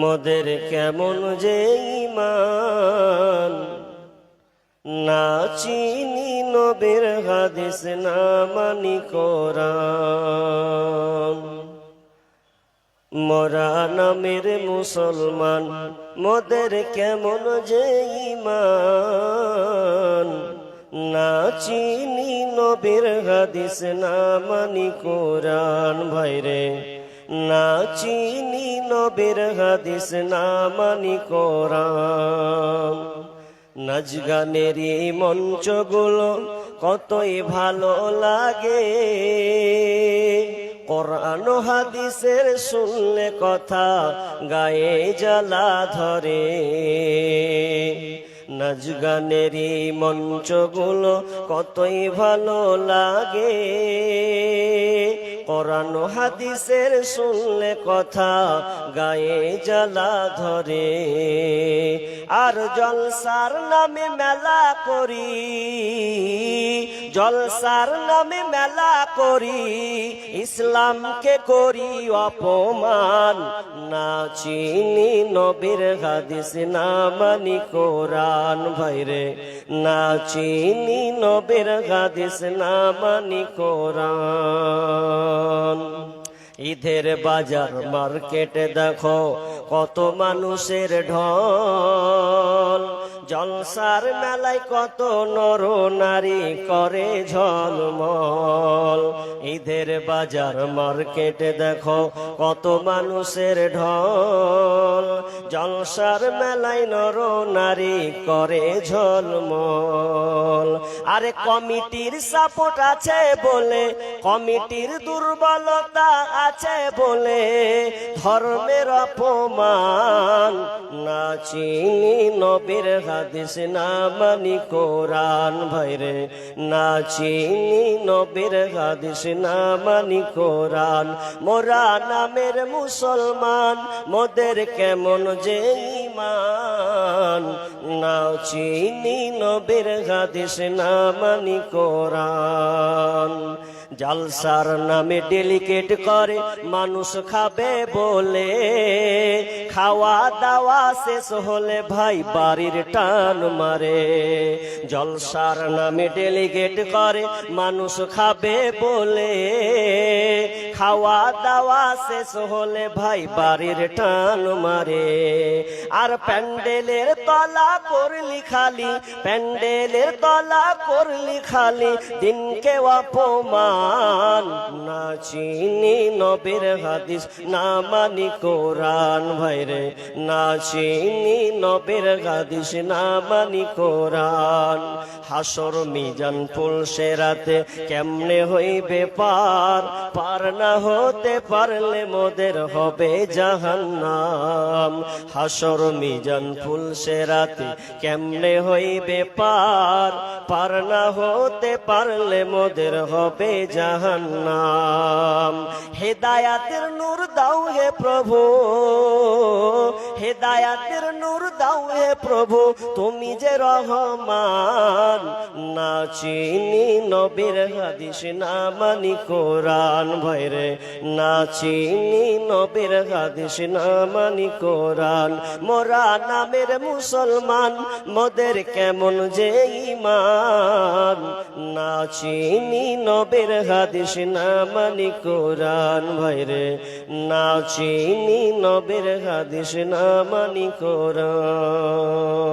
মোদের কেমন যে ইমান না চিনি নবীর হাদিস, না মানি কোরআন। মোরা নামের মুসলমান, মোদের কেমন যে ইমান না চিনি নবীর হাদিস, না মানি কোরআন। ভাইরে না চিনি নবীর হাদিস, না মানি কোরআন। নাচ গানেরই মঞ্চগুলো কতই ভালো লাগে। কোরআন হাদিসের শুনলে কথা গায়ে জ্বালা ধরে। নাচ গানেরই মঞ্চগুলো কতই ভালো লাগে। কোরআন হাদিসের শুনলে কথা গায়ে জ্বালা ধরে। আর জলসার নামে মেলা করি, জলসার নামে মেলা করি, ইসলামকে করি অপমান। না চিনি নবীর হাদিস, না মানি কোরআন ভাইরে। না চিনি নবীর হাদিস, না মানি কোরআন। ঈদের বাজার মার্কেট দেখো কত মানুষের ঢল। জলসার মেলায় কত নর নারী করে ঝলমল। ঈদের বাজার। মার্কেটে দেখো কত মানুষের ঢল। জলসার মেলায় নর নারী করে ঝলমল। আরে কমিটির সাপোর্ট আছে বলে, কমিটির দুর্বলতা আছে বলে, ধর্মের অপমান। না চিনি নবীর হাদিস, না মানি কোরআন, ভাইরে। না চিনি নবীর হাদিস না মানি কোরআন মোরা নামের মুসলমান মোদের কেমন যে ইমান চিনি নবীর হাদিস না কোরআন। জালসার নামে ডেলিকেট করে, মানুষ খাবে বলে। খাওয়া দাওয়া শেষ হলে ভাই বাড়ির টান মারে। জলসার নামে ডেলিগেট করে, মানুষ খাবে বলে। খাওয়া দাওয়া শেষ হলে ভাই বাড়ির টান মারে। আর প্যান্ডেলের তলা করলি খালি, প্যান্ডেলের তলা করলি খালি, দিনকে অপমান। না চিনি নবীর হাদিস, না মানি কোরআন ভাইরে। না চিনি নবীর হাদিস, না মানি কোরআন। হাসর মিজান ফুলসে রাতে কেমনে হইবে পার? পার না হতে পারলে মোদের হবে জাহান্নাম। হাসর, মিজান ফুলসে রাতে কেমনে হইবে পার? পার না হতে পারলে মোদের হবে জাহান্নাম। হেদায়াতের নূর দাও হে প্রভু, হেদায়াতের নূর দাও হে প্রভু, তুমি যে রহমান, না চিনি নবীর হাদিস, না মানি কোরআন না চিনি নবীর হাদিস, না মানি কোরআন। মোরা নামের মুসলমান, মোদের কেমন যে ইমান না চিনি নবীর হাদিস, না মানি কোরআন। ভাইরে না চিনি নবীর হাদিস, না মানি কোরআন।